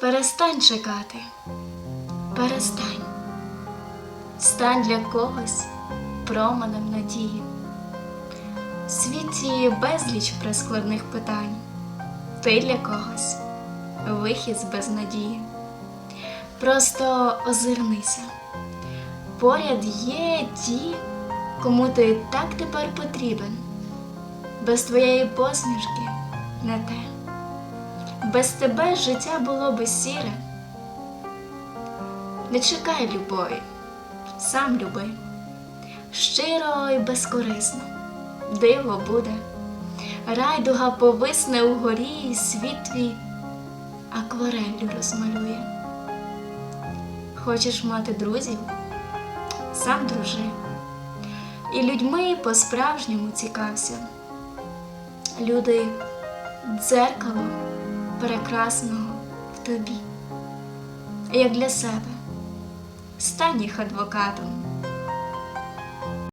Перестань чекати, перестань. Стань для когось променем надії. В світі безліч прискладних питань. Ти для когось вихід з безнадії. Просто озирнися. Поряд є ті, кому ти так тепер потрібен. Без твоєї посмішки не те. Без тебе життя було би сіре. Не чекай любові, сам люби. Щиро і безкорисно, диво буде. Райдуга повисне угорі, і світ твій аквареллю розмалює. Хочеш мати друзів? Сам дружи. І людьми по-справжньому цікався. Люди дзеркало прекрасного в тобі, як для себе. Стань їх адвокатом,